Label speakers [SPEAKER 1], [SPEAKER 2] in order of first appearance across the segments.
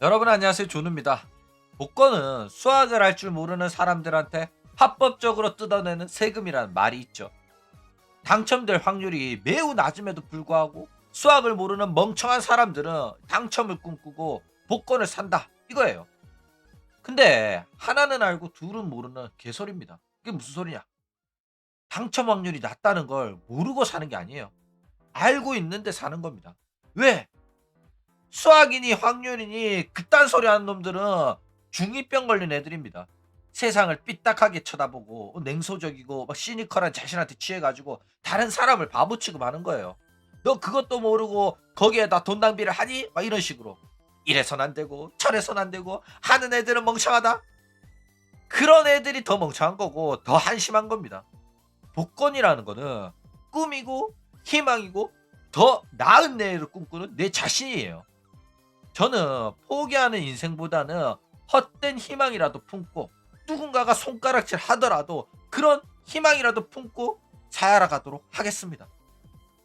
[SPEAKER 1] 여러분 안녕하세요 조누입니다. 복권은 수학을 할 줄 모르는 사람들한테 합법적으로 뜯어내는 세금이라는 말이 있죠. 당첨될 확률이 매우 낮음에도 불구하고 수학을 모르는 멍청한 사람들은 당첨을 꿈꾸고 복권을 산다 이거예요. 근데 하나는 알고 둘은 모르는 개소리입니다. 그게 무슨 소리냐? 당첨 확률이 낮다는 걸 모르고 사는 게 아니에요. 알고 있는데 사는 겁니다. 왜? 수학이니 확률이니 그딴 소리 하는 놈들은 중2병 걸린 애들입니다. 세상을 삐딱하게 쳐다보고 냉소적이고 막 시니컬한 자신한테 취해가지고 다른 사람을 바보 취급하는 거예요. 너 그것도 모르고 거기에다 돈 낭비를 하니? 막 이런 식으로 이래선 안 되고 저래선 안 되고 하는 애들은 멍청하다. 그런 애들이 더 멍청한 거고 더 한심한 겁니다. 복권이라는 거는 꿈이고 희망이고 더 나은 내일을 꿈꾸는 내 자신이에요. 저는 포기하는 인생보다는 헛된 희망이라도 품고 누군가가 손가락질 하더라도 그런 희망이라도 품고 살아가도록 하겠습니다.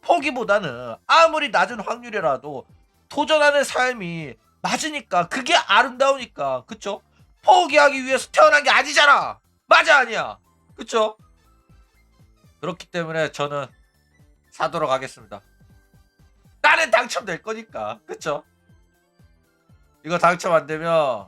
[SPEAKER 1] 포기보다는 아무리 낮은 확률이라도 도전하는 삶이 맞으니까 그게 아름다우니까 그쵸? 포기하기 위해서 태어난 게 아니잖아. 맞아 아니야. 그쵸? 그렇기 때문에 저는 사도록 하겠습니다. 나는 당첨될 거니까 그쵸? 이거 당첨 안 되면